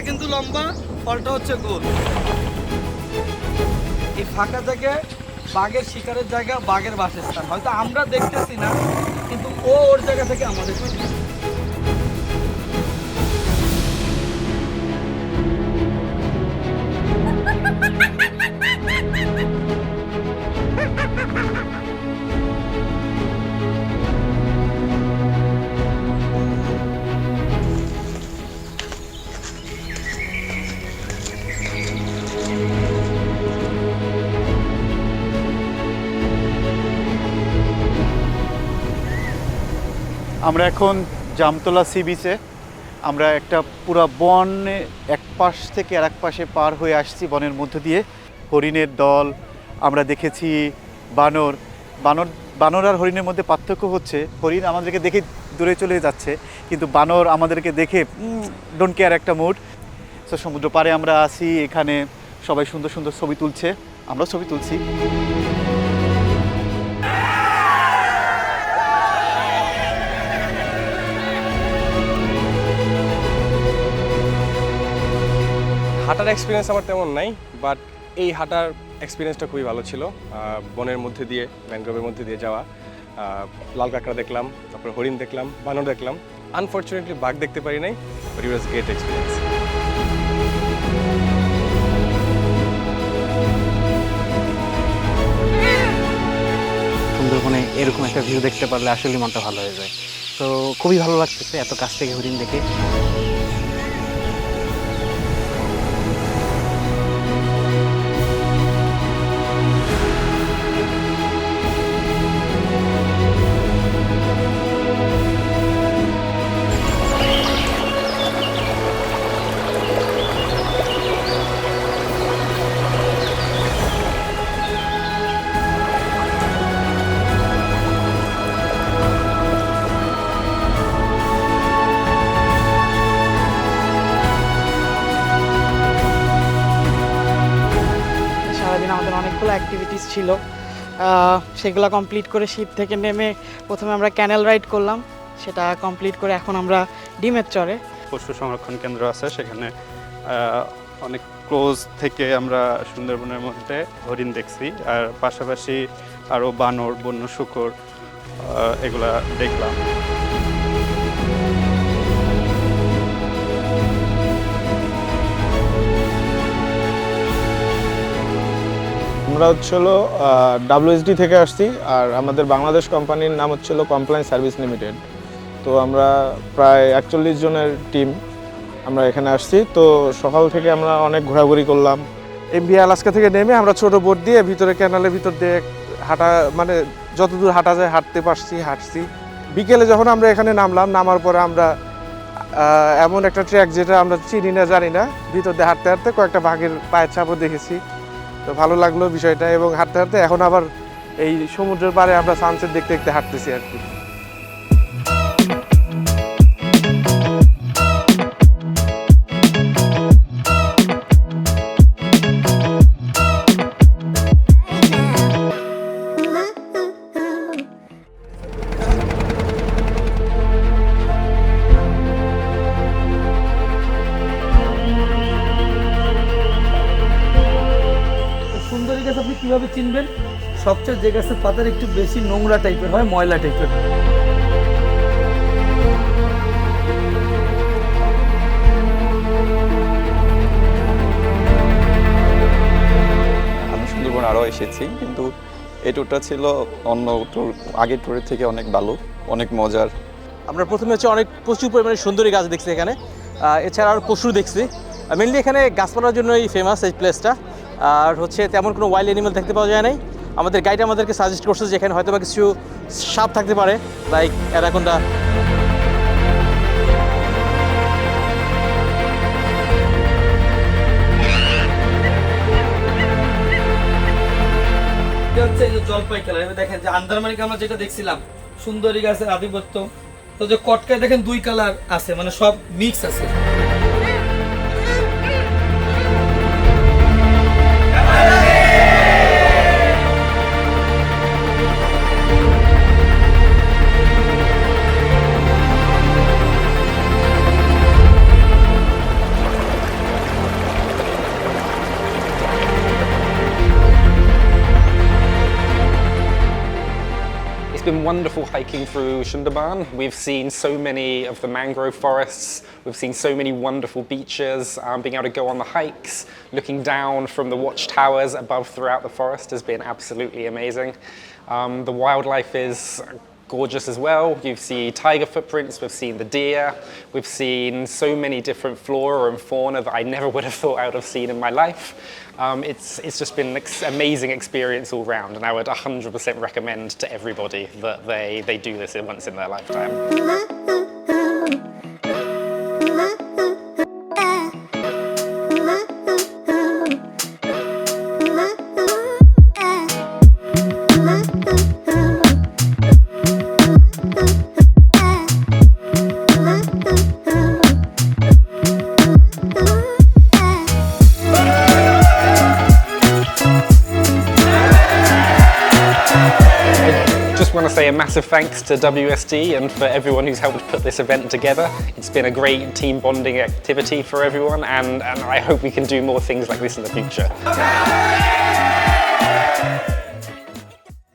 ফলটা কিন্তু লম্বা, ফলটা হচ্ছে গোল। এই ফাঁকা থেকে বাঘের শিকারের জায়গা, বাঘের বাসস্থান। হয়তো আমরা দেখতেছি না, কিন্তু ও ওর জায়গা থেকে আমাদের। আমরা এখন জামতলা সি বিচে আমরা একটা পুরো বন এক পাশ থেকে আর এক পাশে পার হয়ে আসছি বনের মধ্য দিয়ে। হরিণের দল, আমরা দেখেছি বানর। বানর বানর আর হরিণের মধ্যে পার্থক্য হচ্ছে, হরিণ আমাদেরকে দেখে দূরে চলে যাচ্ছে, কিন্তু বানর আমাদেরকে দেখে ডোন্ট কেয়ার একটা মুড তো সমুদ্র পাড়ে আমরা আসি এখানে সবাই সুন্দর সুন্দর ছবি তুলছে আমরা ছবি তুলছি। হাঁটার এক্সপিরিয়েন্স আমার তেমন নাই বাট এই হাঁটার এক্সপিরিয়েন্সটা খুবই ভালো ছিল। বনের মধ্যে দিয়ে ম্যানগ্রোভের মধ্যে দিয়ে যাওয়া লাল কাঁকড়া দেখলাম, তারপর হরিণ দেখলাম, বানর দেখলাম। আনফর্চুনেটলি বাঘ দেখতে পারি নাই but it was great experience সুন্দরবনে এরকম একটা ভিউ দেখতে পারলে আসলে মনটা ভালো হয়ে যায়। তো খুবই ভালো লাগতেছে এত কাছ থেকে হরিণ দেখে। অনেকগুলো অ্যাক্টিভিটিস ছিল। সেগুলো কমপ্লিট করে শীত থেকে নেমে প্রথমে আমরা ক্যানেল রাইড করলাম। সেটা কমপ্লিট করে এখন আমরা ডিমের চরে। পশু সংরক্ষণ কেন্দ্র আছে, সেখানে অনেক ক্লোজ থেকে আমরা সুন্দরবনের মধ্যে হরিণ দেখছি। আর পাশাপাশি আরও বানর, বন্য, শুকর এগুলা দেখলাম। আমরা হচ্ছিল ডাব্লিউএসডি থেকে আসছি, আর আমাদের বাংলাদেশ কোম্পানির নাম হচ্ছিল কমপ্লায়েন্স সার্ভিস লিমিটেড তো আমরা প্রায় একচল্লিশ জনের টিম আমরা এখানে আসছি। তো সকাল থেকে আমরা অনেক ঘোরাঘুরি করলাম। এম এমবি আলাস্কা থেকে নেমে আমরা ছোট বোট দিয়ে ভিতরে ক্যানালের ভিতর দিয়ে হাঁটা মানে যতদূর হাঁটা যায় হাঁটতে পারছি, হাঁটছি। বিকেলে যখন আমরা এখানে নামলাম, নামার পরে আমরা এমন একটা ট্র্যাক যেটা আমরা চিনি না, জানি না, ভিতর দিয়ে হাঁটতে হাঁটতে কয়েকটা বাঘের পায়ের ছাপও দেখেছি। তো ভালো লাগল বিষয়টা এবং হাঁটতে হাঁটতে। এখন আবার এই সমুদ্রের পাড়ে আমরা সানসেট দেখতে দেখতে হাঁটতেছি আর কি। কীভাবে চিনবেন? সবচেয়ে যে গাছের পাতার একটু বেশি নোংরা টাইপের হয় ময়লা টাইপের আমি সুন্দরবন আরও এসেছি কিন্তু এই ট্যুরটা ছিল অন্য ট্যুর আগের ট্যুরের থেকে অনেক ভালো অনেক মজার। আমরা প্রথমে হচ্ছে অনেক প্রচুর পরিমাণে সুন্দরী গাছ দেখছি এখানে। এছাড়া আরও পশু দেখছি। মেনলি এখানে গাছপালার জন্যই ফেমাস এই প্লেসটা আর হচ্ছে তেমন কোনো ওয়াইল্ড অ্যানিমাল দেখতে পাওয়া যায় নাই। আমাদের গাইড আমাদেরকে সাজেস্ট করছে যে এখানে হয়তো বা কিছু সাপ থাকতে পারে লাইক অ্যারাকোন্ডা। হচ্ছে যে জলপাই কালার এবার দেখেন যে আমরা যেটা দেখছিলাম, সুন্দরী গাছের আধিপত্য। তো যে কটকায় দেখেন দুই কালার আছে মানে সব মিক্স আছে। Wonderful hiking through Sundarban. We've seen so many of the mangrove forests. We've seen so many wonderful beaches. Um, being able to go on the hikes, looking down from the watchtowers above throughout the forest has been absolutely amazing. Um, the wildlife is gorgeous as well. You see tiger footprints, we've seen the deer, we've seen so many different flora and fauna that I never would have thought I would have seen in my life. Um, it's, it's just been an amazing experience all round, and I would 100% recommend to everybody that they, they do this once in their lifetime. Massive thanks to WSD and for everyone who's helped put this event together. It's been a great team bonding activity for everyone, and, and I hope we can do more things like this in the future.